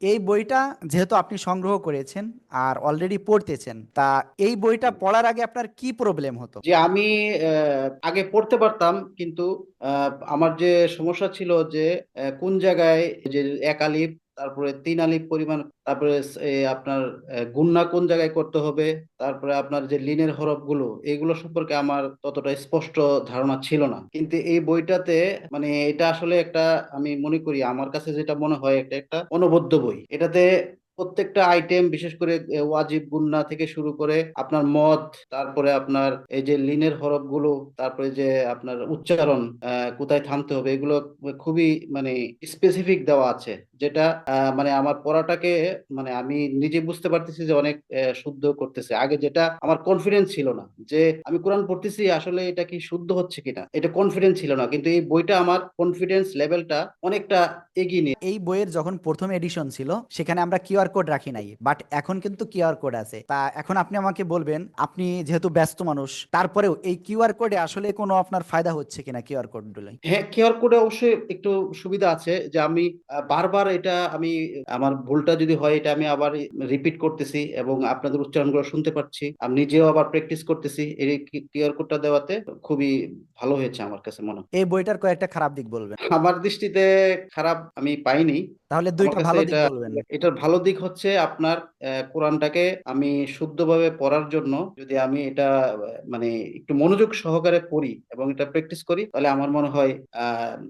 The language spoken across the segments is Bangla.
এই বইটা যেহেতু আপনি সংগ্রহ করেছেন আর অলরেডি পড়তেছেন, তা এই বইটা পড়ার আগে আপনার কি প্রবলেম হতো? যে আমি আগে পড়তে পারতাম, কিন্তু আমার যে সমস্যা ছিল যে কোন জায়গায় যে এক আলিফ তারপরে তিন আলিফ পরিমাণ, তারপরে আপনার গুন্না কোন জায়গায় করতে হবে? তারপরে আপনার যে লিনের হরফগুলো, এগুলো সম্পর্কে আমার ততটা স্পষ্ট ধারণা ছিল না। কিন্তু এই বইটাতে মানে এটা আসলে একটা, আমি মনে করি, আমার কাছে যেটা মনে হয় একটা একটা অনবদ্য বই। এটাতে প্রত্যেকটা আইটেম বিশেষ করে ওয়াজিব গুন্না থেকে শুরু করে আপনার মদ, তারপরে আপনার এই যে লিনের হরফগুলো, তারপরে যে আপনার উচ্চারণ কোথায় থামতে হবে, এগুলো খুবই মানে স্পেসিফিক দেওয়া আছে। যেটা মানে আমার পড়াটাকে মানে আমি নিজে বুঝতে পারতেছি যে অনেক শুদ্ধ করতেছে। আগে যেটা আমার কনফিডেন্স ছিল না, যে আমি কোরআন পড়তেছি, আসলে এটা কি শুদ্ধ হচ্ছে কিনা? এটা কনফিডেন্স ছিল না, কিন্তু এই বইটা আমার কনফিডেন্স লেভেলটা অনেকটা এগিয়ে নিয়ে এই বইয়ের যখন প্রথম এডিশন ছিল, সেখানে আমরা কিউআর কোড রাখি নাই বাট এখন কিন্তু কিউআর কোড আছে। তা এখন আপনি আমাকে বলবেন আপনি যেহেতু ব্যস্ত মানুষ তারপরেও এই কিউআর কোডে আসলে কোনো আপনার ফায়দা হচ্ছে কিনা কিউআর কোডগুলো হ্যাঁ কিউআর কোডে অবশ্যই একটু সুবিধা আছে যে আমি বারবার এটা আমি আমার ভুলটা যদি হয় এটা আমি আবার রিপিট করতেছি এবং আপনাদের উচ্চারণগুলো শুনতে পাচ্ছি। আমি নিজেও আবার প্র্যাকটিস করতেছি এই কিউআর কোডটা দেওয়াতে খুবই ভালো হয়েছে আমার কাছে মনে হয়। এই বইটার কয়েকটা খারাপ দিক বলবেন। আমার দৃষ্টিতে খারাপ আমি পাইনি তাহলে দুইটা ভালো দিক বলবেন। এটার ভালো দিক হচ্ছে আপনার কোরআনটাকে আমি শুদ্ধভাবে পড়ার জন্য যদি আমি এটা মানে একটু মনোযোগ সহকারে পড়ি এবং এটা প্র্যাকটিস করি তাহলে আমার মনে হয়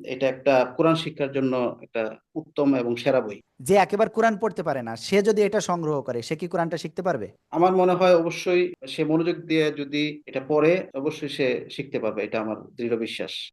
এটা একটা কোরআন শিক্ষার জন্য একটা উত্তম এবং সেরা বই। যে একেবারে কোরআন পড়তে পারে না সে যদি এটা সংগ্রহ করে সে কি কোরআনটা শিখতে পারবে? আমার মনে হয় অবশ্যই সে মনোযোগ দিয়ে যদি এটা পড়ে অবশ্যই সে শিখতে পারবে এটা আমার দৃঢ় বিশ্বাস।